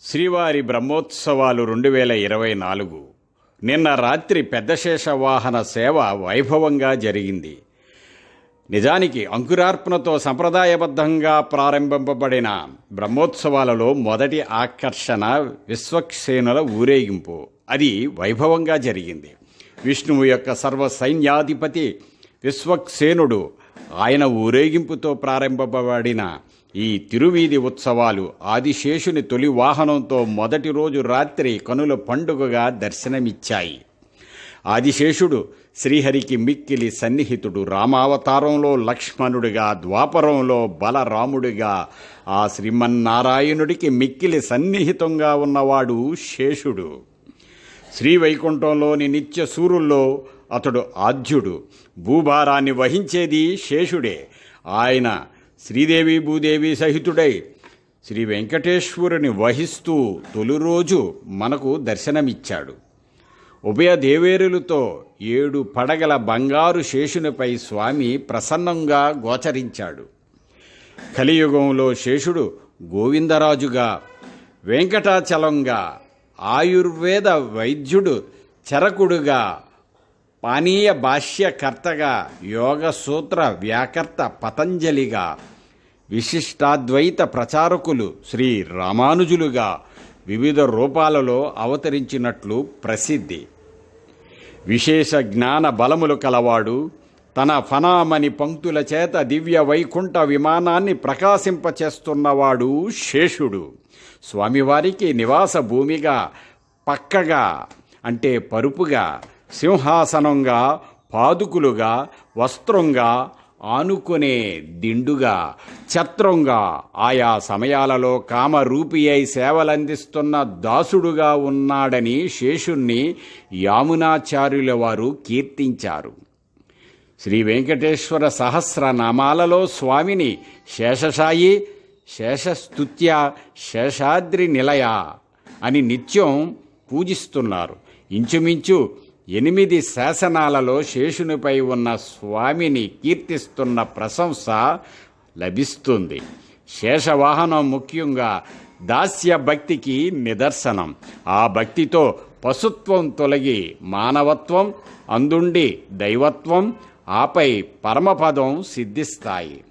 శ్రీవారి బ్రహ్మోత్సవాలు రెండు వేల ఇరవై నాలుగు. నిన్న రాత్రి పెద్దశేష వాహన సేవ వైభవంగా జరిగింది. నిజానికి అంకురార్పణతో సంప్రదాయబద్ధంగా ప్రారంభింపబడిన బ్రహ్మోత్సవాలలో మొదటి ఆకర్షణ విశ్వక్సేనుల ఊరేగింపు. అది వైభవంగా జరిగింది. విష్ణువు యొక్క సర్వ సైన్యాధిపతి విశ్వక్సేనుడు ఆయన ఊరేగింపుతో ప్రారంభింపబడిన ఈ తిరువీధి ఉత్సవాలు ఆదిశేషుని తొలి వాహనంతో మొదటి రోజు రాత్రి కనుల పండుగగా దర్శనమిచ్చాయి. ఆదిశేషుడు శ్రీహరికి మిక్కిలి సన్నిహితుడు రామావతారంలో లక్ష్మణుడిగా ద్వాపరంలో బలరాముడిగా ఆ శ్రీమన్నారాయణుడికి మిక్కిలి సన్నిహితంగా ఉన్నవాడు శేషుడు. శ్రీవైకుంఠంలోని నిత్య సూరుల్లో అతడు ఆద్యుడు భూభారాన్ని వహించేది శేషుడే. ఆయన శ్రీదేవి భూదేవి సహితుడై శ్రీ వెంకటేశ్వరుని వహిస్తూ తొలి రోజు మనకు దర్శనమిచ్చాడు. ఉభయ దేవేరులతో ఏడు పడగల బంగారు శేషునిపై స్వామి ప్రసన్నంగా గోచరించాడు. కలియుగంలో శేషుడు గోవిందరాజుగా వెంకటాచలంగా ఆయుర్వేద వైద్యుడు చరకుడుగా పానీయ భాష్యకర్తగా యోగ సూత్ర వ్యాకర్త పతంజలిగా విశిష్టాద్వైత ప్రచారకులు శ్రీ రామానుజులుగా వివిధ రూపాలలో అవతరించినట్లు ప్రసిద్ధి. విశేష జ్ఞాన బలములు కలవాడు తన ఫనామని పంక్తుల చేత దివ్య వైకుంఠ విమానాన్ని ప్రకాశింపచేస్తున్నవాడు శేషుడు. స్వామివారికి నివాస భూమిగా పక్కగా అంటే పరుపుగా సింహాసనంగా పాదుకులుగా వస్త్రంగా ఆనుకునే దిండుగా ఛత్రంగా ఆయా సమయాలలో కామరూపి అయి సేవలందిస్తున్న దాసుడుగా ఉన్నాడని శేషుణ్ణి యామునాచార్యుల వారు కీర్తించారు. శ్రీ వెంకటేశ్వర సహస్రనామాలలో స్వామిని శేషశాయి శేషస్తుత్య శేషాద్రి నిలయ అని నిత్యం పూజిస్తున్నారు. ఇంచుమించు ఎనిమిది శాసనాలలో శేషునిపై ఉన్న స్వామిని కీర్తిస్తున్న ప్రశంస లభిస్తుంది. శేషవాహనం ముఖ్యంగా దాస్య భక్తికి నిదర్శనం. ఆ భక్తితో పశుత్వం తొలగి మానవత్వం అందుండి దైవత్వం ఆపై పరమపదం సిద్ధిస్తాయి.